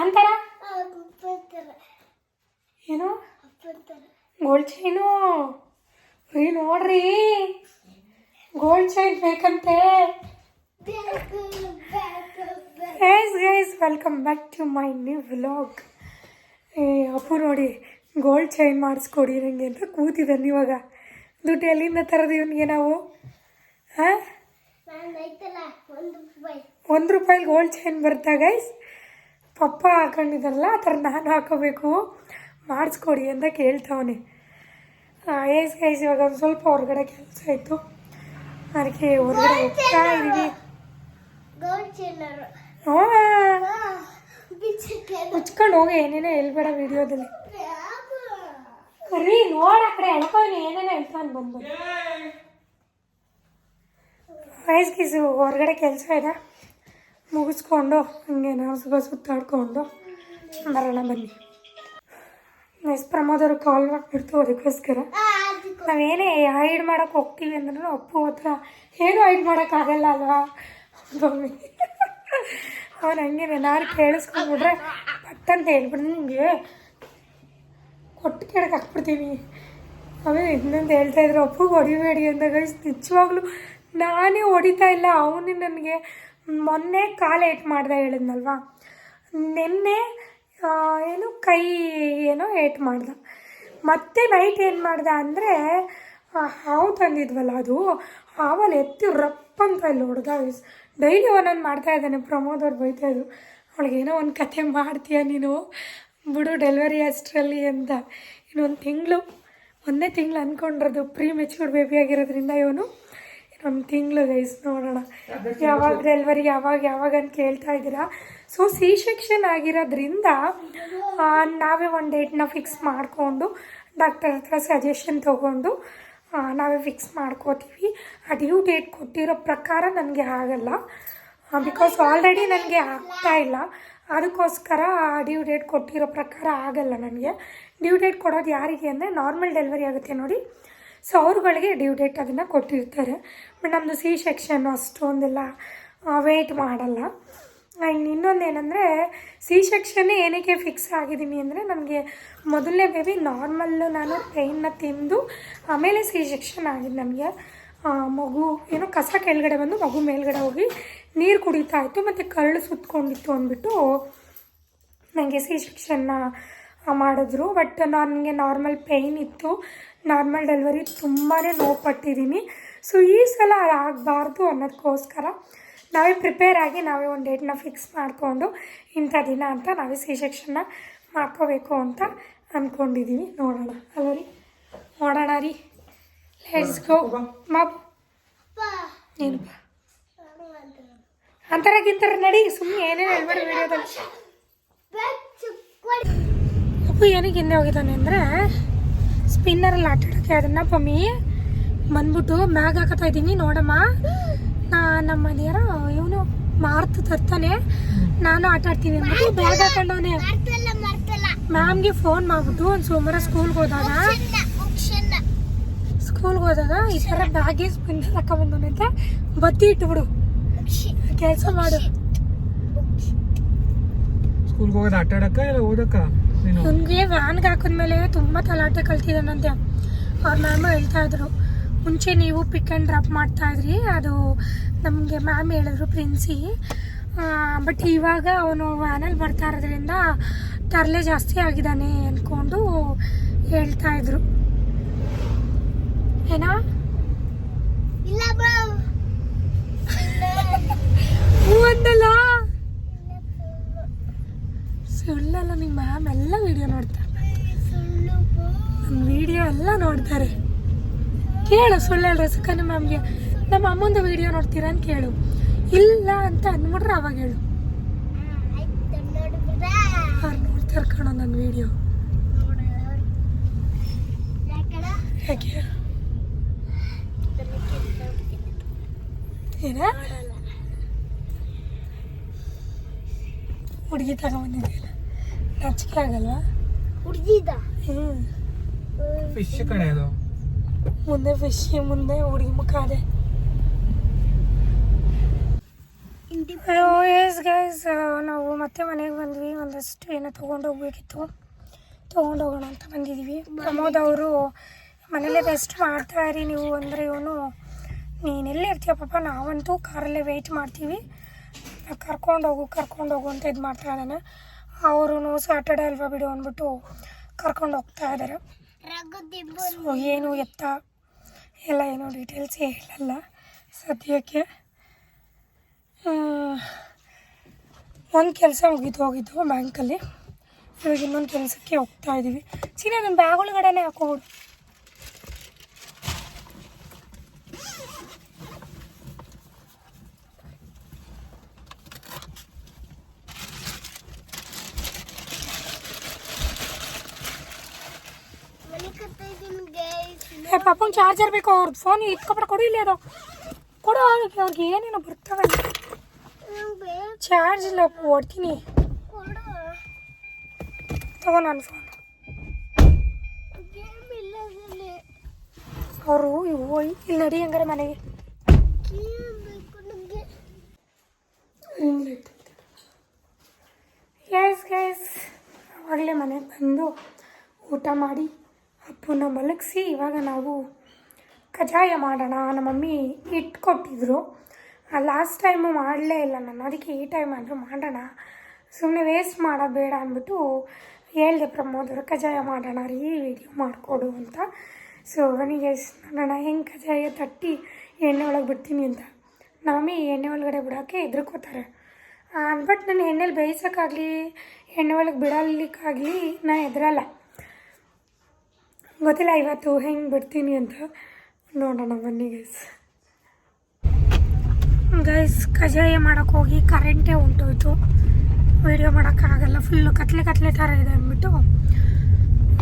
ಯಾಂತರ ಏನು? Gold chain ಏ ನೋಡ್ರಿ. ಗೋಲ್ಡ್ ಚೈನ್ ಬೇಕಂತೆ. Guys guys welcome back to my new vlog ಏ ಅಪ್ಪು ನೋಡಿ ಗೋಲ್ಡ್ ಚೈನ್ ಮಾಡಿಸ್ಕೊಡಿ ನನಗೆ ಅಂತ ಕೂತಿದ್ದಾನೆ ಇವಾಗ. ದುಡ್ಡು ಎಲ್ಲಿಂದ ತರೋದು ಇವನಿಗೆ ನಾವು? ಹಾಂ? ಒಂದು ರೂಪಾಯಿ. ಗೋಲ್ಡ್ ಚೈನ್ ಬರ್ತಾ ಗೈಸ್ ಪಪ್ಪ ಹಾಕೊಂಡಿದ್ದಾರಲ್ಲ ಆ ಥರ ನಾನು ಹಾಕೋಬೇಕು. ಮಾಡಿಸ್ಕೊಡಿ ಅಂತ ಕೇಳ್ತಾವನೆ. ಏಸ್ ಗೈಸ್ ಇವಾಗ ಒಂದು ಸ್ವಲ್ಪ ಹೊರಗಡೆ ಕೆಲಸ ಇತ್ತು ಅದಕ್ಕೆ ಹೊರಗಡೆ ಹೋಗ್ತಾ ಇದ್ದೀವಿ. ಮುಚ್ಕೊಂಡು ಹೋಗಿ ಏನೇನೋ ಹೇಳ್ಬೇಡ ವಿಡಿಯೋದಲ್ಲಿ. ರೀ ನೋಡ ಕಡೆ ಎಳ್ಕೊಂಡು ಏನೇನೋ ಹೇಳ್ತಾನೆ ಬಂದು. ವಯಸ್ ಕಿಸು ಹೊರಗಡೆ ಕೆಲಸ ಇದೆ. ಮುಗಿಸ್ಕೊಂಡು ಹಂಗೆ ನಾವು ಸುಖ ಸುತ್ತಾಡ್ಕೊಂಡು ಬರೋಣ ಬನ್ನಿ. ನೆಸ್ ಪ್ರಮೋದವ್ರು ಕಾಲ್ ಮಾಡಿಬಿಡ್ತು ಅದಕ್ಕೋಸ್ಕರ. ನಾವೇನೇ ಹೈಡ್ ಮಾಡೋಕೆ ಹೋಗ್ತೀವಿ ಅಂದ್ರೂ ಅಪ್ಪು ಹತ್ರ ಏನೂ ಹೈಡ್ ಮಾಡೋಕ್ಕಾಗಲ್ಲ ಅಲ್ವಾ? ಮಮ್ಮಿ ಅವನು ಹಂಗೆ ನಾನು ಕೇಳಿಸ್ಕೊಂಡ್ಬಿಟ್ರೆ ಪಟ್ಟಂತ ಹೇಳ್ಬಿಡ್ದು ನಿಮಗೆ ಕೊಟ್ಟು ಕೇಳಕ್ಕೆ ಹಾಕ್ಬಿಡ್ತೀನಿ. ಅವೇ ಇನ್ನೊಂದು ಹೇಳ್ತಾ ಇದ್ರು ಅಪ್ಪಗೆ ಹೊಡಿಬೇಡಿ ಅಂತ ಗೈಸ್ ನಿಜವಾಗ್ಲೂ ನಾನೇ ಹೊಡಿತಾ ಇಲ್ಲ, ಅವನೇ ನನಗೆ ಮೊನ್ನೆ ಕಾಲು ಏಟ್ ಮಾಡ್ದೆ ಹೇಳಿದ್ನಲ್ವಾ? ನಿನ್ನೆ ಏನು ಕೈ ಏನೋ ಏಟ್ ಮಾಡ್ದೆ. ಮತ್ತೆ ನೈಟ್ ಏನು ಮಾಡ್ದೆ ಅಂದರೆ ಹಾವು ತಂದಿದ್ವಲ್ಲ ಅದು ಹಾವಲ್ಲಿ ಎತ್ತಿ ರಪ್ಪ ಅಂತ ಇಲ್ಲಿ ಹೊಡೆದ. ಡೈಲಿ ಒಂದೊಂದು ಮಾಡ್ತಾ ಇದ್ದಾನೆ, ಪ್ರಮೋದ್ ಅವ್ರು ಬೈತಾ ಇದ್ರು. ಏನೋ ಒಂದು ಕತೆ ಮಾಡ್ತೀಯ ನೀನು? ಬಿಡು ಡೆಲಿವರಿ ಅಷ್ಟರಲ್ಲಿ ಅಂತ. ಇನ್ನೊಂದು ತಿಂಗಳು, ಒಂದೇ ತಿಂಗಳು ಅಂದ್ಕೊಂಡಿರೋದು ಪ್ರೀ ಮೆಚೂರ್ಡ್ ಬೇಬಿ ಆಗಿರೋದ್ರಿಂದ ಇವನು. ಇನ್ನೊಂದು ತಿಂಗಳು ಗೈಸ್ ನೋಡೋಣ. ಯಾವಾಗ ಡೆಲ್ವರಿ ಯಾವಾಗ ಯಾವಾಗ ಅಂತ ಕೇಳ್ತಾ ಇದ್ದೀರಾ? ಸೊ ಸಿ ಸೆಕ್ಷನ್ ಆಗಿರೋದ್ರಿಂದ ನಾವೇ ಒಂದು ಡೇಟ್ನ ಫಿಕ್ಸ್ ಮಾಡಿಕೊಂಡು ಡಾಕ್ಟರ್ ಹತ್ರ ಸಜೆಷನ್ ತೊಗೊಂಡು ನಾವೇ ಫಿಕ್ಸ್ ಮಾಡ್ಕೋತೀವಿ. ಆ ಡ್ಯೂ ಡೇಟ್ ಕೊಟ್ಟಿರೋ ಪ್ರಕಾರ ನನಗೆ ಆಗಲ್ಲ. ಬಿಕಾಸ್ ಆಲ್ರೆಡಿ ನನಗೆ ಆಗ್ತಾ ಇಲ್ಲ. ಅದಕ್ಕೋಸ್ಕರ ಡ್ಯೂ ಡೇಟ್ ಕೊಟ್ಟಿರೋ ಪ್ರಕಾರ ಆಗಲ್ಲ ನನಗೆ. ಡ್ಯೂ ಡೇಟ್ ಕೊಡೋದು ಯಾರಿಗೆ ಅಂದರೆ ನಾರ್ಮಲ್ ಡೆಲಿವರಿ ಆಗುತ್ತೆ ನೋಡಿ. ಸೊ ಅವ್ರುಗಳಿಗೆ ಡ್ಯೂ ಡೇಟ್ ಅದನ್ನು ಕೊಟ್ಟಿರ್ತಾರೆ. ಬಟ್ ನಮ್ಮದು ಸಿ ಸೆಕ್ಷನ್ ಅಷ್ಟೊಂದೆಲ್ಲ ವೆಯ್ಟ್ ಮಾಡಲ್ಲ. ಆ್ಯಂಡ್ ಇನ್ನೊಂದು ಏನಂದರೆ ಸಿ ಸೆಕ್ಷನ್ನೇ ಏನಕ್ಕೆ ಫಿಕ್ಸ್ ಆಗಿದ್ದೀನಿ ಅಂದರೆ ನನಗೆ ಮೊದಲನೇ ಬೇಬಿ ನಾರ್ಮಲ್ಲು ನಾನು ಪೇಯ್ನ ತಿಂದು, ಆಮೇಲೆ ಸಿ ಸೆಕ್ಷನ್ ಆಗಿದೆ ನಮಗೆ. ಮಗು, ಏನೋ ಕಸ ಕೆಳಗಡೆ ಬಂದು ಮಗು ಮೇಲ್ಗಡೆ ಹೋಗಿ ನೀರು ಕುಡಿತಾ ಇತ್ತು, ಮತ್ತು ಕರಳು ಸುತ್ತಕೊಂಡಿತ್ತು ಅಂದ್ಬಿಟ್ಟು ನನಗೆ ಸಿ ಸೆಕ್ಷನ್ನ ಮಾಡಿದ್ರು. ಬಟ್ ನನಗೆ ನಾರ್ಮಲ್ ಪೇಯ್ನ್ ಇತ್ತು. ನಾರ್ಮಲ್ ಡೆಲಿವರಿ ತುಂಬಾ ನೋವು ಪಟ್ಟಿದ್ದೀನಿ. ಸೊ ಈ ಸಲ ಆಗಬಾರ್ದು ಅನ್ನೋದಕ್ಕೋಸ್ಕರ ನಾವೇ ಪ್ರಿಪೇರ್ ಆಗಿ ನಾವೇ ಒಂದು ಡೇಟ್ನ ಫಿಕ್ಸ್ ಮಾಡಿಕೊಂಡು ಇಂಥ ದಿನ ಅಂತ ನಾವೇ ಸಿ ಸೆಕ್ಷನ್ನ ಮಾಡ್ಕೋಬೇಕು ಅಂತ ಅಂದ್ಕೊಂಡಿದ್ದೀವಿ ನೋಡೋಣ. ಅಲ್ಲ ರೀ? ನೋಡೋಣ ರೀ. ಲೆಟ್ಸ್ ಗೋ ಮಾಬು ನೀನು ಬಾ. ಅಂತರಕ್ಕಿಂತರ ನಡಿ. ಸುಮ್ಮನೆ ಏನೇನು ಹೇಳ್ಬೇಡಿ ವಿಡಿಯೋದಲ್ಲಿ ಏನಕ್ಕೆ ಹಿಂದೆ ಹೋಗಿದ್ದಾನೆ ಅಂದರೆ ಸ್ಪಿನ್ನರಲ್ಲಿ ಆಟ ಆಡೋಕ್ಕೆ ಅದನ್ನ ಪಮ್ಮಿ ಬಂದ್ಬಿಟ್ಟು ಮ್ಯಾಗ್ ಹಾಕತ್ತಾ ಇದ್ದೀನಿ ನೋಡಮ್ಮ. ನಾ ನಮ್ಮ ಮನೆಯರ ಇವನು ಮಾರ್ತು ತರ್ತಾನೆ. ನಾನು ಆಟ ಆಡ್ತೀನಿ ಅಂದ್ಬಿಟ್ಟು ಬ್ಯಾಗ್ ಹಾಕೊಂಡವನೆ. ಮ್ಯಾಮ್ಗೆ ಫೋನ್ ಮಾಡ್ಬಿಟ್ಟು ಒಂದು ಸೋಮವಾರ ಸ್ಕೂಲ್ಗೆ ಹೋದಾಗ ಸ್ಕೂಲ್ಗೆ ಹೋದಾಗ ಈ ಥರ ಬ್ಯಾಗೆ ಸ್ಪಿನ್ನರ್ ಹಾಕೊಂಬಂದವನೆ ಅಂತ ಬತ್ತಿ ಇಟ್ಬಿಡು. ಕೆಲಸ ಮಾಡು. ಸ್ಕೂಲ್ಗೆ ಹೋಗೋದು ಆಟ ಆಡಕ್ಕ ಇಲ್ಲ ಓದಕ್ಕ ನನಗೆ ವ್ಯಾನ್ಗೆ ಹಾಕಿದ್ಮೇಲೆ ತುಂಬ ತಲಾಟೆ ಕಲ್ತಿದ್ದಾನಂತೆ. ಅವ್ರ ಮ್ಯಾಮ್ ಹೇಳ್ತಾ ಇದ್ರು ಮುಂಚೆ ನೀವು ಪಿಕ್ ಆ್ಯಂಡ್ ಡ್ರಾಪ್ ಮಾಡ್ತಾ ಇದ್ರಿ ಅದು ನಮಗೆ ಮ್ಯಾಮ್ ಹೇಳಿದ್ರು ಪ್ರಿನ್ಸಿ. ಬಟ್ ಇವಾಗ ಅವನು ವ್ಯಾನಲ್ಲಿ ಬರ್ತಾ ಇರೋದ್ರಿಂದ ತರಲೆ ಜಾಸ್ತಿ ಆಗಿದ್ದಾನೆ ಅಂದ್ಕೊಂಡು ಹೇಳ್ತಾ ಇದ್ರು. ಏನಾ? ಹ್ಞೂ ಅಂದಲ್ಲ? ಎಲ್ಲ ನೋಡ್ತಾರೆ. ಕೇಳು ಸುಳ್ಳು ಹೇಳ್ರೆ ಸುಕನ್ಯ ಮ್ಯಾಮ್ಗೆ. ನಮ್ಮ ಅಮ್ಮಂದು ವಿಡಿಯೋ ನೋಡ್ತೀರಾ ಅಂತ ಕೇಳು. ಇಲ್ಲ ಅಂತ ಅಂದ್ಬಿಟ್ರೆ ಅವಾಗ ಹೇಳು. ಅವ್ರು ನೋಡ್ತಾರೆ ಕಣೋ ನನ್ನ ವಿಡಿಯೋ ಯಾಕೆ? ಏನ? ಹುಡುಗಿ ತಗೊಂಬಂದಿದೆಯಲ್ಲ? ನಾಚಿಕೆ ಆಗಲ್ವಾ? ಹುಡುಗಿದ? ಹ್ಞೂ ಫಿಶ್ ಕಣೆ ಮುಂದೆ ಫಿಶ್ ಮುಂದೆ ಹುಡುಗಿ ಮುಖ ಅದೇ. ಎಸ್ ಗೈಸ್ ನಾವು ಮತ್ತೆ ಮನೆಗೆ ಬಂದ್ವಿ. ಒಂದಷ್ಟು ಏನೋ ತೊಗೊಂಡೋಗ್ಬೇಕಿತ್ತು ತೊಗೊಂಡೋಗೋಣ ಅಂತ ಬಂದಿದ್ದೀವಿ. ಪ್ರಮೋದ್ ಅವರು ಮನೇಲೇ ಬೆಸ್ಟ್ ಮಾಡ್ತಾ ಇರಿ ನೀವು ಅಂದರೆ ಇವನು ನೀನೆಲ್ಲಿ ಇರ್ತೀಯ ಪಾಪ, ನಾವಂತೂ ಕಾರಲ್ಲೇ ವೆಯ್ಟ್ ಮಾಡ್ತೀವಿ. ಕರ್ಕೊಂಡೋಗು ಕರ್ಕೊಂಡೋಗು ಅಂತ ಇದು ಮಾಡ್ತಾ ಇದ್ದಾನೆ. ಅವರು ಸಾಟರ್ಡೆ ಅಲ್ವಾ ಬಿಡು ಅಂದ್ಬಿಟ್ಟು ಕರ್ಕೊಂಡು ಹೋಗ್ತಾ ಇದ್ದಾರೆ. ಸೊ, ಏನು ಎತ್ತ? ಎಲ್ಲ ಏನೂ ಡೀಟೇಲ್ಸ್ ಹೇಳಲ್ಲ. ಸದ್ಯಕ್ಕೆ ಒಂದು ಕೆಲಸ ಮುಗಿದು ಹೋಗಿದ್ದು ಬ್ಯಾಂಕಲ್ಲಿ ಇವಾಗ ಇನ್ನೊಂದು ಕೆಲಸಕ್ಕೆ ಹೋಗ್ತಾ ಇದ್ದೀವಿ ಸೀನಾ ನನ್ನ ಬ್ಯಾಗ್ ಒಳಗಡೆನೇ ಹಾಕೋಬಿಡು. ಏ ಪಾಪನ್ ಚಾರ್ಜರ್ ಬೇಕು ಅವ್ರದ್ದು ಫೋನ್ ಇಟ್ಕೊಬಿಡ, ಕೊಡು ಇಲ್ಲಿ ಅದು. ಕೊಡು ಅವ್ರಿಗೆ ಅವ್ರಿಗೆ ಏನೇನೋ ಬರ್ತವೆ. ಚಾರ್ಜ್ ಇಲ್ಲ ಓಡ್ತೀನಿ. ತಗೋ ನನ್ನ ಫೋನ್ ಅವರು ಇವು ಇಲ್ಲಿ ನಡಿ ಹಂಗಾರೆ ಮನೆಗೆ. ಎಸ್ ಗೈಸ್ ಆವಾಗಲೇ ಮನೆಗೆ ಬಂದು ಊಟ ಮಾಡಿ. ಅಪ್ಪನ ಮಲಗಿಸಿ ಇವಾಗ ನಾವು ಕಜ್ಜಾಯ ಮಾಡೋಣ ನಮ್ಮ ಮಮ್ಮಿ ಇಟ್ಕೊಟ್ಟಿದ್ರು. ಲಾಸ್ಟ್ ಟೈಮು ಮಾಡಲೇ ಇಲ್ಲ ನಾನು. ಅದಕ್ಕೆ ಈ ಟೈಮ್ ಆದರೂ ಮಾಡೋಣ. ಸುಮ್ಮನೆ ವೇಸ್ಟ್ ಮಾಡೋದು ಬೇಡ ಅಂದ್ಬಿಟ್ಟು ಹೇಳಿದೆ ಪ್ರಮೋದವ್ರು ಕಜಾಯ ಮಾಡೋಣ ರೀ ವಿಡಿಯೋ ಮಾಡಿಕೊಡು ಅಂತ. ಸೊ ಅವನಿಗೆ ನೋಡೋಣ ಹೆಂಗೆ ಕಜಾಯ ತಟ್ಟಿ ಎಣ್ಣೆ ಒಳಗೆ ಬಿಡ್ತೀನಿ ಅಂತ. ನಮ್ಮಿ ಎಣ್ಣೆ ಒಳಗಡೆ ಬಿಡೋಕ್ಕೆ ಹೆದ್ರಕೋತಾರೆ. ಬಟ್ ನಾನು ಎಣ್ಣೆಲಿ ಬೇಯಿಸೋಕ್ಕಾಗಲಿ, ಎಣ್ಣೆ ಒಳಗೆ ಬಿಡಲಿಕ್ಕಾಗಲಿ ನಾನು ಹೆದ್ರಲ್ಲ. ಗೊತ್ತಿಲ್ಲ ಇವತ್ತು ಹೆಂಗೆ ಬಿಡ್ತೀನಿ ಅಂತ. ನೋಡೋಣ, ಬನ್ನಿ ಗೈಸ್ ಗೈಸ್ ಕಜಾಯ ಮಾಡೋಕ್ಕೆ ಹೋಗಿ ಕರೆಂಟೇ ಉಂಟೋಯ್ತು. ವೀಡಿಯೋ ಮಾಡೋಕ್ಕಾಗಲ್ಲ ಫುಲ್ಲು ಕತ್ಲೆ ಕತ್ಲೆ ಥರ ಇದೆ ಅಂದ್ಬಿಟ್ಟು.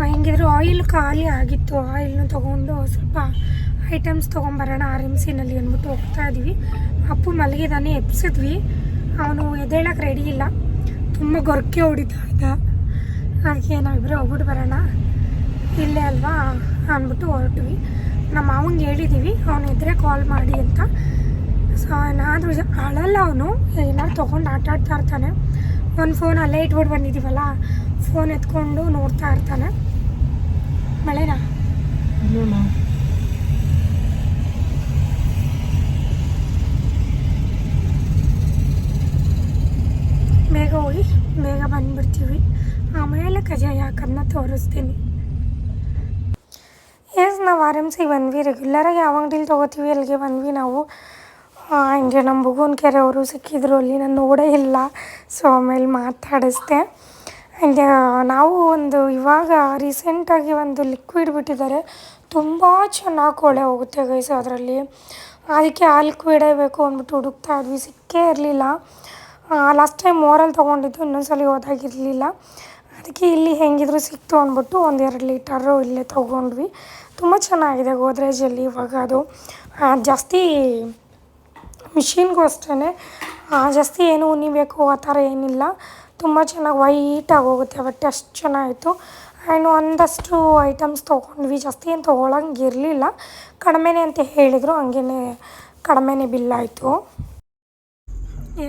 ಹೆಂಗಿದ್ರು ಆಯಿಲ್ ಖಾಲಿ ಆಗಿತ್ತು. ಆಯಿಲ್ನ ತೊಗೊಂಡು ಸ್ವಲ್ಪ ಐಟಮ್ಸ್ ತೊಗೊಂಬರೋಣ ಆರ್ ಎಂ ಸಿನಲ್ಲಿ ಅಂದ್ಬಿಟ್ಟು ಹೋಗ್ತಾ ಇದ್ವಿ. ಅಪ್ಪು ಮಲಗಿದಾನೆ, ಎಬ್ಸಿದ್ವಿ. ಅವನು ಎದ್ದೇಳಕ್ಕೆ ರೆಡಿ ಇಲ್ಲ. ತುಂಬ ಗೊರಕೆ ಹೊಡಿತಾ ಇದ್ದ. ಅದಕ್ಕೆ ನಾವಿಬ್ಬರು ಹೋಗ್ಬಿಟ್ಟು ಬರೋಣ. ಇಲ್ಲೇ ಅಲ್ವಾ ಅಂದ್ಬಿಟ್ಟು ಹೊರಟ್ವಿ. ನಮ್ಮ ಮಾವಂಗೆ ಹೇಳಿದ್ದೀವಿ ಅವನು ಇದ್ದರೆ ಕಾಲ್ ಮಾಡಿ ಅಂತ. ಸೊ ಏನಾದರೂ ಅಳಲ್ಲ ಅವನು. ಏನಾದ್ರು ತೊಗೊಂಡು ಆಟ ಆಡ್ತಾ ಇರ್ತಾನೆ. ಒಂದು ಫೋನ್ ಅಲ್ಲೇ ಇಟ್ಬಿಟ್ಟು ಬಂದಿದ್ದೀವಲ್ಲ ಫೋನ್ ಎತ್ಕೊಂಡು ನೋಡ್ತಾ ಇರ್ತಾನೆ. ಮಳೆನಾ? ಬೇಗ ಹೋಗಿ ಬೇಗ ಬಂದ್ಬಿಡ್ತೀವಿ. ಆಮೇಲೆ ಕಜಾಯ ಹಾಕೋದನ್ನ ತೋರಿಸ್ತೀನಿ. ಎಸ್ ನಾವು ಆರ್ ಎಂ ಸಿ ಬಂದ್ವಿ ರೆಗ್ಯುಲರಾಗಿ ಯಾವ ಅಂಗಡಿಲಿ ತೊಗೋತೀವಿ ಅಲ್ಲಿಗೆ ಬಂದ್ವಿ ನಾವು. ಹಿಂಗೆ ನಮ್ಮ ಬುಗುನ್ ಕೆರೆ ಅವರು ಸಿಕ್ಕಿದ್ರು ಅಲ್ಲಿ, ನಾನು ನೋಡೇ ಇಲ್ಲ. ಸೊ ಆಮೇಲೆ ಮಾತಾಡಿಸ್ದೆ. ಹಂಗೆ ನಾವು ಒಂದು ಇವಾಗ ರೀಸೆಂಟಾಗಿ ಒಂದು ಲಿಕ್ವಿಡ್ ಬಿಟ್ಟಿದ್ದಾರೆ ತುಂಬ ಚೆನ್ನಾಗಿ ಕೊಳೆ ಹೋಗುತ್ತೆ ಗೈಸ್ ಅದರಲ್ಲಿ. ಅದಕ್ಕೆ ಆ ಲಿಕ್ವಿಡೇ ಬೇಕು ಅಂದ್ಬಿಟ್ಟು ಹುಡುಕ್ತಾ ಇದ್ವಿ. ಸಿಕ್ಕೇ ಇರಲಿಲ್ಲ. ಲಾಸ್ಟ್ ಟೈಮ್ ಮೋರಲ್ಲಿ ತೊಗೊಂಡಿದ್ದು ಇನ್ನೊಂದ್ಸಲ ಹೋದಾಗಿರಲಿಲ್ಲ. ಅದಕ್ಕೆ ಇಲ್ಲಿ ಹೆಂಗಿದ್ರು ಸಿಕ್ತು ಅಂದ್ಬಿಟ್ಟು ಒಂದೆರಡು ಲೀಟರು ಇಲ್ಲೇ ತೊಗೊಂಡ್ವಿ. ತುಂಬ ಚೆನ್ನಾಗಿದೆ ಗೋದ್ರೇಜಲ್ಲಿ ಇವಾಗ ಅದು. ಜಾಸ್ತಿ ಮಿಷಿನ್ಗೂ ಅಷ್ಟೇ ಜಾಸ್ತಿ ಏನು ಉನಿಬೇಕು ಆ ಥರ ಏನಿಲ್ಲ. ತುಂಬ ಚೆನ್ನಾಗಿ ವೈಟಾಗಿ ಹೋಗುತ್ತೆ ಬಟ್ಟೆ, ಅಷ್ಟು ಚೆನ್ನಾಗಿತ್ತು. ಆ್ಯಂಡ್ ಒಂದಷ್ಟು ಐಟಮ್ಸ್ ತೊಗೊಂಡ್ವಿ. ಜಾಸ್ತಿ ಏನು ತೊಗೊಳಂಗಿರಲಿಲ್ಲ ಕಡಿಮೆನೇ ಅಂತ ಹೇಳಿದರು ಹಂಗೇ ಕಡಿಮೆನೇ ಬಿಲ್ ಆಯಿತು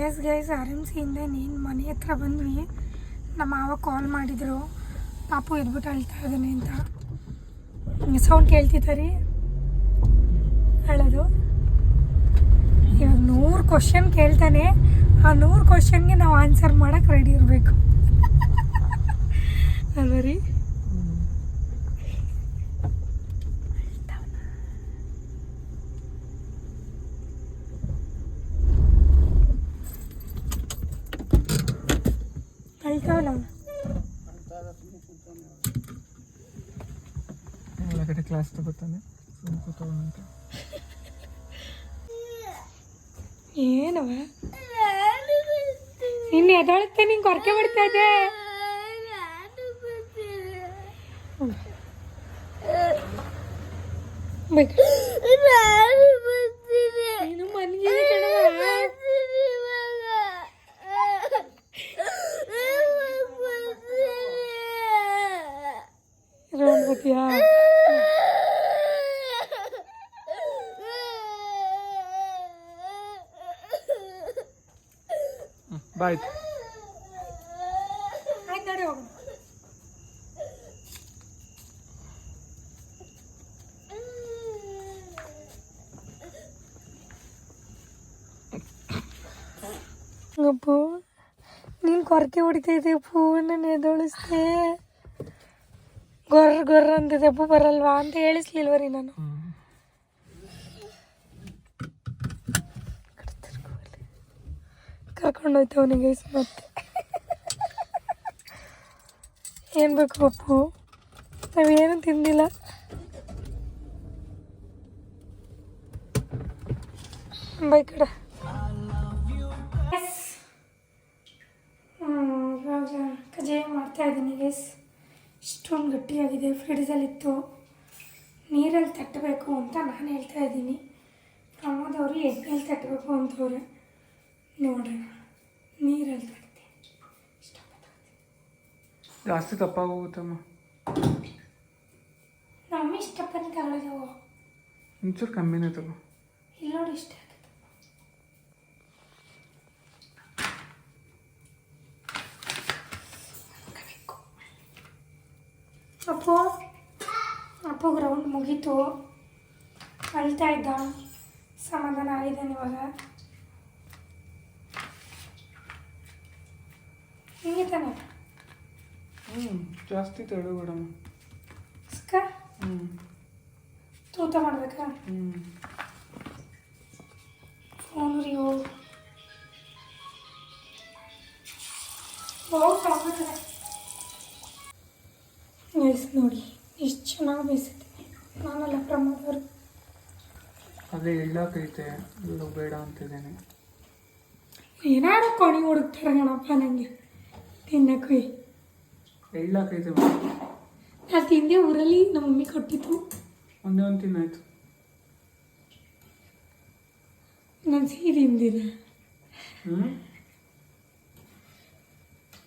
ಎಸ್ ಗೈಸ್ ಆರ್ ಎಂ ಸಿಯಿಂದ ನೀನು ಮನೆ ಹತ್ರ ಬಂದ್ವಿ. ನಮ್ಮ ಮಾವ ಕಾಲ್ ಮಾಡಿದರು. ಪಾಪು ಎದ್ಬಿಟ್ಟು ಅಳ್ತಾ ಇದ್ದಾನೆ ಅಂತ. ಸೌಂಡ್ ಕೇಳ್ತಿದ್ದಾರೆ? ಹೇಳೋದು? ಇವಾಗ ನೂರು ಕ್ವಶನ್ ಕೇಳ್ತಾನೆ. ಆ ನೂರು ಕ್ವಶನ್ಗೆ ನಾವು ಆನ್ಸರ್ ಮಾಡೋಕ್ಕೆ ರೆಡಿ ಇರಬೇಕು. ಅಲ್ವ ರೀ? ಅಳ್ತಾವಲ್ಲ ಕೂತ್ಕೊಳ್ಳೋಣ ಅಂತ ಏನವ? ಇನ್ನು ಎದೊಳತ್ತೆ ನಿಂಗೆ ಕೊರಕೆ ಬಿಡ್ತಾ ಇದೆ? ಬೇಕು ನೀನು ಮನ್ಗಿದೆ ಕಣವ ಬತ್ತೀಯಾ ಬಾಯ್ ಆಯ್ತು ನಡಿ ಹೋಗೋಣ ಅಪ್ಪು ನೀನು ಕೊರಕೆ ಹೊಡಿತೈತೆ ಅಪ್ಪು ನಾನು ಎದೊಳಿಸ್ದೆ. ಗೊರ್ರ ಗೊರ್ರ ಅಂತಿದೆ ಅಪ್ಪು, ಬರಲ್ವಾ ಅಂತ ಹೇಳಿಸ್ಲಿಲ್ವ ರೀ ನಾನು ಕರ್ಕೊಂಡೋಯ್ತು ಅವನಿಗೆ ಮತ್ತೆ. ಏನು ಬೇಕು ಅಪ್ಪು? ನಾವೇನು ತಿಂದಿಲ್ಲ. ಬೈ ಕಡೆ. ಮಾಡ್ತಾ ಇದ್ದೀನಿ ಗೈಸ್ ಇಷ್ಟೊಂದು ಗಟ್ಟಿಯಾಗಿದೆ ಫ್ರಿಡ್ಜಲ್ಲಿತ್ತು ನೀರಲ್ಲಿ ತಟ್ಟಬೇಕು ಅಂತ ನಾನು ಹೇಳ್ತಾ ಇದ್ದೀನಿ. ಪ್ರಮೋದ್ ಅವರು ಎಣ್ಣೆಯಲ್ಲಿ ತಟ್ಟಬೇಕು ಅಂತವ್ರೆ. ನೋಡೋಣ ನೀರಲ್ಲಿ ಇಷ್ಟಪಟ್ಟು ಜಾಸ್ತಿ ತಪ್ಪಾಗೋಗುತ್ತಮ್ಮ. ನಮ್ಮ ಇಷ್ಟಪಟ್ಟು ತಗೊಳ್ಳೋದು ಒಂಚೂರು ಕಮ್ಮಿನೇ ತಗೋ. ಇಲ್ಲ ನೋಡಿ ಇಷ್ಟ ಆಗುತ್ತೆ ಹಾಕಬೇಕು. ಅಪ್ಪು ಅಪ್ಪು ಮುಗೀತು ಅಳ್ತಾ ಇದ್ದ ಸಮಾಧಾನ ಆಗಿದ್ದಾನೆ ಇವಾಗ. ಹಿಂಗೆ ತಾನೆ? ಹ್ಞೂ ಜಾಸ್ತಿ ತಡಬೇಡಮ್ಮ ಅಕ್ಕ ಹ್ಞೂ ತೂತ ಮಾಡಬೇಕಾ? ಹ್ಞೂ ಫೋನ್ ರೀ ಓ. ಸಾಕುತ್ತದೆ ಎಸ್ ನೋಡಿ ಎಷ್ಟು ಚೆನ್ನಾಗಿ ಬೇಯಿಸುತ್ತೆ ನಾನೆಲ್ಲ ಪ್ರಮೋದ್ ಅವರು ಅದೇ ಎಳ್ಳಾಕೈತೆ ಐತೆ ಬೇಡ ಅಂತಿದ್ದೇನೆ. ಏನಾದ್ರು ಕೊಣಿ ಹುಡುಕ್ತಾರೆ ಗಣಪ್ಪ ನನಗೆ ತಿನ್ನಕ್ಕೆ. ಎಳ್ಳಾಕೈತೆ ನಾನು ತಿಂದೆ ಊರಲ್ಲಿ ನಮ್ಮ ಮಮ್ಮಿ ಕೊಟ್ಟಿತ್ತು ಒಂದೇ ಒಂದು ತಿನ್ನಾಯ್ತು ನಾನು ಸಿಹಿ ತಿಂದಿದ್ದೆ ಹ್ಞೂ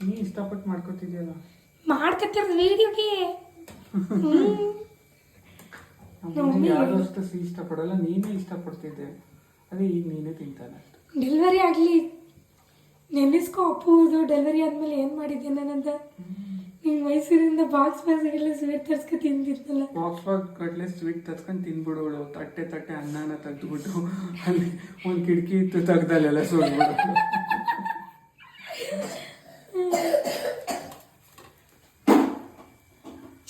ನೀ ಇಷ್ಟಪಟ್ಟು ಮಾಡ್ಕೊತಿದ್ಯಲ್ಲ. ಮಾಡ್ಕತ್ತಿರೋದು ವೀಡಿಯೋಗೆ ಯಾರು ಅಷ್ಟು ಇಷ್ಟಪಡಲ್ಲ ನೀನೇ ಇಷ್ಟಪಡ್ತಿದ್ದೆ. ಅದೇ ಈಗ ನೀನೇ ತಿಂತಾನೆ ಡೆಲಿವರಿ ಆಗಲಿ. ನೆನೆಸ್ಕೊ ಅಪ್ಪುದು ಡೆಲಿವರಿ ಆದಮೇಲೆ ಏನು ಮಾಡಿದ್ದೆ ನಾನಂತ? ನಿಮ್ಮ ಮೈಸೂರಿಂದ ಬಾಕ್ಸ್ ಬಾಕ್ಸ್ಗೆಲ್ಲ ಸ್ವೀಟ್ ತರ್ಸ್ಕೊ ತಿಂದಿದ್ನಲ್ಲ. ಬಾಕ್ಸ್ ಬಾಕ್ಸ್ ಗಟ್ಲೆ ಸ್ವೀಟ್ ತರ್ಸ್ಕೊಂಡು ತಿಂದ್ಬಿಡೋಳು ತಟ್ಟೆ ತಟ್ಟೆ ಅನ್ನನ ತೆಗೆದ್ಬಿಟ್ಟು ಅಲ್ಲಿ ಒಂದು ಕಿಟಕಿ ಇತ್ತು ತೆಗ್ದಲ್ಲೆಲ್ಲ ಸುಡ್ಬಿಡು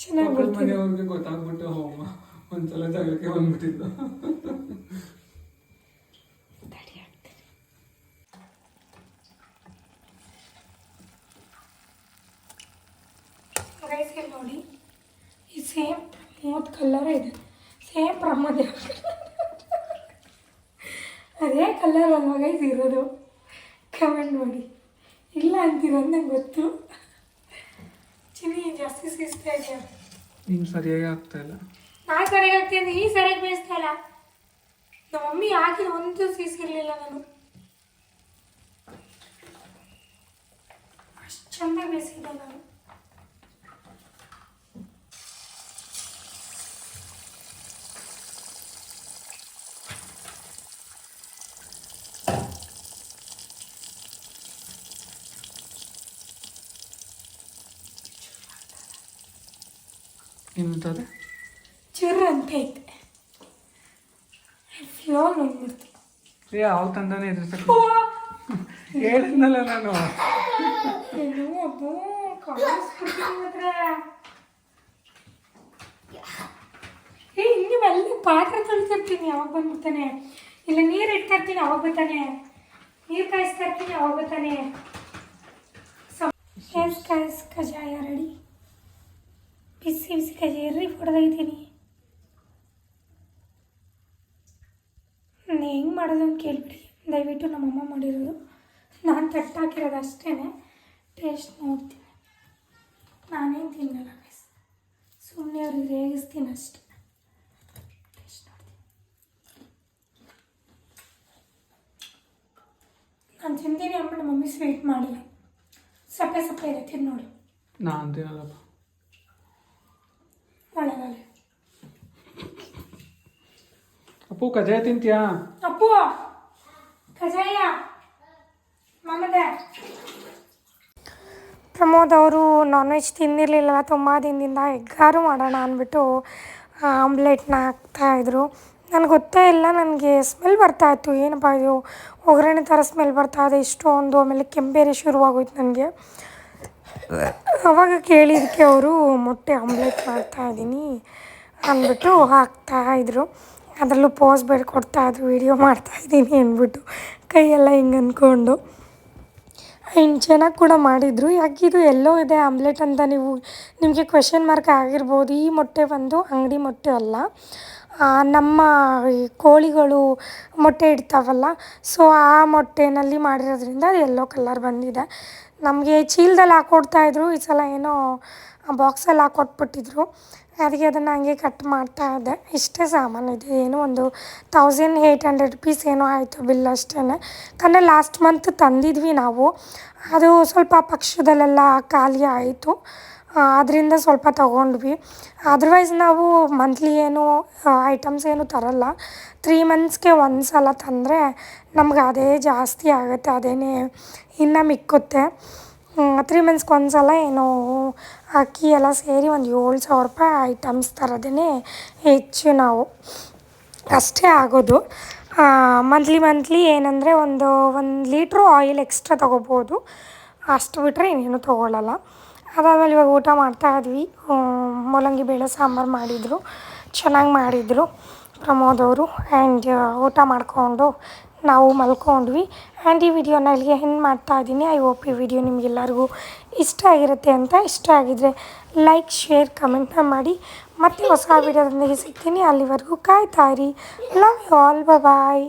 ಚೆನ್ನಾಗಿ ಮನೆಯವ್ರಿಗೆ ಗೊತ್ತಾಗ್ಬಿಟ್ಟು ಅಮ್ಮ ಒಂದ್ಸಲ ಜಾಗಕ್ಕೆ ಬಂದ್ಬಿಟ್ಟಿದ್ದು. ನೋಡಿ ಈ ಸೇಮ್ ಮೂವತ್ತು ಕಲ್ಲರ್ ಇದೆ. ಸೇಮ್ ಪ್ರಮದೇ ಅದೇ ಕಲರ್ ಅಲ್ವಾ ಗೈಸ್ ಇರೋದು? ಕಮೆಂಟ್ ಮಾಡಿ. ಇಲ್ಲ ಅಂತೀರೋದು ನಂಗೆ ಗೊತ್ತು. ಚಿನ್ನಿ ಜಾಸ್ತಿ ಸಿಗ್ತಾ ಇದೆಯಾ? ನಿಮ್ಗೆ ಸರಿಯಾಗಿ ಆಗ್ತಾ ಇಲ್ಲ. ನಾನು ಸರಿಯಾಗಿ ಆಗ್ತೀನಿ ಈ ಸರಿಯಾಗಿ ಬೇಯಿಸ್ತಾ ಇಲ್ಲ ನಮ್ಮ ಮಮ್ಮಿ ಹಾಕಿದ ಒಂದು ಸೀಸಿರ್ಲಿಲ್ಲ ನಾನು ಅಷ್ಟು ಚೆನ್ನಾಗಿ ಬೇಯಿಸಿದ್ದೆ ನಾನು ಏನಂತದೆ ಚುರ್ ಅಂತ ಐತೆ ಫ್ಲೋ ನೋಡ್ಬಿಡ್ತು ಏ ಯಾವ ತಂದಾನೆ ಎದುರ್ಸಕ್ಕೆ ಹೇಳಿದ್ನಲ್ಲ ನಾನು. ಏ ನೀವೆಲ್ಲ ಪಾತ್ರೆ ತೊಳಿತಿರ್ತೀನಿ ಯಾವಾಗ ಬಂದ್ಬಿಡ್ತಾನೆ. ಇಲ್ಲ ನೀರು ಇಡ್ತಾ ಇರ್ತೀನಿ ಅವಾಗ ಬರ್ತಾನೆ. ನೀರು ಕಾಯಿಸ್ತಾ ಇರ್ತೀನಿ ಅವಾಗ ಬರ್ತಾನೆ. ಕಾಯಿಸ್ ಕಜಾಯ ರೆಡಿ? ಬಿಸಿ ಬಿಸಿ ಕಜಾಯ ರೀ ಹೊಡೆದೈತೀನಿ ಹೆಂಗೆ ಮಾಡೋದು ಅಂತ ಕೇಳಿಬಿಡಿ. ದಯವಿಟ್ಟು ನಮ್ಮಮ್ಮ ಮಾಡಿರೋದು. ನಾನು ತಟ್ಟಾಕಿರೋದು ಅಷ್ಟೇ ಟೇಸ್ಟ್ ನೋಡ್ತೀನಿ. ನಾನೇನು ತಿನ್ನಲ್ಲ ಗೈಸ್ ಸುಮ್ಮನೆ ಅವ್ರಿಗೆ ರೇಗಿಸ್ತೀನಿ ಅಷ್ಟೆ. ಟೇಸ್ಟ್ ನೋಡ್ತೀನಿ. ನಾನು ತಿಂತೀನಿ ಅಂದ್ಬಿಟ್ಟು ನಮ್ಮ ಮಮ್ಮಿ ಸ್ವೀಟ್ ಮಾಡಿಲ್ಲ. ಸಪ್ಪೆ ಸಪ್ಪೆ ಇದೆ ತಿಂದು ನೋಡಿ. ನಾ ಅಂತೀನಲ್ಲಪ್ಪ ಒಳ್ಳೆದಾಗಲಿ ಅಪ್ಪು ಕಜಾಯ ತಿಂತೀಯಾ? ಅಪ್ಪು ಕಜಾಯ ಪ್ರಮೋದ್ ಅವರು ನಾನ್ ವೆಜ್ ತಿಂದಿರಲಿಲ್ಲ ತುಂಬ ದಿನದಿಂದ ಎಗ್ಗಾರು ಮಾಡೋಣ ಅಂದ್ಬಿಟ್ಟು ಆಮ್ಲೆಟ್ನ ಹಾಕ್ತಾಯಿದ್ರು ನನಗೆ ಗೊತ್ತೇ ಇಲ್ಲ ನನಗೆ ಸ್ಮೆಲ್ ಬರ್ತಾ ಇತ್ತು. ಏನಪ್ಪ ಇದು? ಒಗ್ಗರಣೆ ಥರ ಸ್ಮೆಲ್ ಬರ್ತಾ ಇದೆ ಇಷ್ಟೊಂದು ಆಮೇಲೆ ಕೆಂಬೇರೆ ಶುರುವಾಗೋಯ್ತು ನನಗೆ. ಅವಾಗ ಕೇಳಿದ್ದಕ್ಕೆ ಅವರು ಮೊಟ್ಟೆ ಆಮ್ಲೆಟ್ ಮಾಡ್ತಾಯಿದ್ದೀನಿ ಅಂದ್ಬಿಟ್ಟು ಹಾಕ್ತಾಯಿದ್ರು ಅದರಲ್ಲೂ ಪೋಸ್ ಬೇರೆ ಅದು ವೀಡಿಯೋ ಮಾಡ್ತಾಯಿದ್ದೀನಿ ಅಂದ್ಬಿಟ್ಟು ಕೈಯೆಲ್ಲ ಹಿಂಗೆ ಅಂದ್ಕೊಂಡು. ಇನ್ನು ಚೆನ್ನಾಗಿ ಕೂಡ ಮಾಡಿದರು. ಇದು ಎಲ್ಲೋ ಇದೆ ಆಮ್ಲೆಟ್ ಅಂತ ನೀವು ನಿಮಗೆ ಕ್ವೆಶನ್ ಮಾರ್ಕ್ ಆಗಿರ್ಬೋದು. ಈ ಮೊಟ್ಟೆ ಬಂದು ಅಂಗಡಿ ಮೊಟ್ಟೆ ಅಲ್ಲ. ನಮ್ಮ ಕೋಳಿಗಳು ಮೊಟ್ಟೆ ಇಡ್ತಾವಲ್ಲ ಸೊ ಆ ಮೊಟ್ಟೆನಲ್ಲಿ ಮಾಡಿರೋದ್ರಿಂದ ಅದು ಎಲ್ಲೋ ಕಲರ್ ಬಂದಿದೆ. ನಮಗೆ ಚೀಲದಲ್ಲಿ ಹಾಕೊಡ್ತಾಯಿದ್ರು ಈ ಸಲ ಏನೋ ಬಾಕ್ಸಲ್ಲಿ ಹಾಕ್ಕೊಟ್ಬಿಟ್ಟಿದ್ರು ಅದಕ್ಕೆ ಅದನ್ನು ಹಂಗೆ ಕಟ್ ಮಾಡ್ತಾ ಇದ್ದೆ. ಇಷ್ಟೇ ಸಾಮಾನು ಇದೆ. ಏನು ಒಂದು ತೌಸಂಡ್ ಏಯ್ಟ್ ಹಂಡ್ರೆಡ್ ರುಪೀಸ್ ಏನೋ ಆಯಿತು ಬಿಲ್ ಅಷ್ಟೇ ಯಾಕಂದರೆ ಲಾಸ್ಟ್ ಮಂತ್ ತಂದಿದ್ವಿ ನಾವು. ಅದು ಸ್ವಲ್ಪ ಪಕ್ಷದಲ್ಲೆಲ್ಲ ಖಾಲಿ ಆಯಿತು. ಅದರಿಂದ ಸ್ವಲ್ಪ ತೊಗೊಂಡ್ವಿ. ಅದರ್ವೈಸ್ ನಾವು ಮಂತ್ಲಿ ಏನು ಐಟಮ್ಸ್ ಏನು ತರಲ್ಲ. ತ್ರೀ ಮಂತ್ಸ್ಗೆ ಒಂದು ಸಲ ತಂದರೆ ನಮ್ಗೆ ಅದೇ ಜಾಸ್ತಿ ಆಗುತ್ತೆ. ಅದೇನೇ ಇನ್ನು ಮಿಕ್ಕುತ್ತೆ. ತ್ರೀ ಮಂತ್ಸ್ಗೆ ಒಂದು ಸಲ ಏನೋ ಅಕ್ಕಿ ಎಲ್ಲ ಸೇರಿ ಒಂದು ಏಳು ಸಾವಿರ ರೂಪಾಯಿ ಐಟಮ್ಸ್ ತರೋದೇ ಹೆಚ್ಚು ನಾವು. ಅಷ್ಟೇ ಆಗೋದು. ಮಂತ್ಲಿ ಮಂತ್ಲಿ ಏನಂದರೆ ಒಂದು ಒಂದು ಲೀಟ್ರು ಆಯಿಲ್ ಎಕ್ಸ್ಟ್ರಾ ತೊಗೋಬೋದು. ಅಷ್ಟು ಬಿಟ್ಟರೆ ಇನ್ನೇನು ತೊಗೊಳ್ಳಲ್ಲ ಅದಾದಮೇಲೆ ಇವಾಗ ಊಟ ಮಾಡ್ತಾ ಇದ್ವಿ. ಮೂಲಂಗಿ ಬೇಳೆ ಸಾಂಬಾರು ಮಾಡಿದರು. ಚೆನ್ನಾಗಿ ಮಾಡಿದರು ಪ್ರಮೋದ್ ಅವರು. ಆ್ಯಂಡ್ ಊಟ ಮಾಡಿಕೊಂಡು ನಾವು ಮಲ್ಕೊಂಡ್ವಿ. ಆ್ಯಂಡ್ ಈ ವಿಡಿಯೋನ ಇಲ್ಲಿಗೆ ಹೆಂಗೆ ಮಾಡ್ತಾ ಇದ್ದೀನಿ ಐ ಹೋಪ್ ಈ ವಿಡಿಯೋ ನಿಮಗೆಲ್ಲರಿಗೂ ಇಷ್ಟ ಆಗಿರುತ್ತೆ ಅಂತ ಇಷ್ಟ ಆಗಿದ್ರೆ ಲೈಕ್ ಶೇರ್ ಕಮೆಂಟ್ನ ಮಾಡಿ. ಮತ್ತೆ ಹೊಸ ವಿಡಿಯೋದೊಂದಿಗೆ ಸಿಗ್ತೀನಿ. ಅಲ್ಲಿವರೆಗೂ ಕಾಯ್ತಾ ಇರಿ. Love you all bye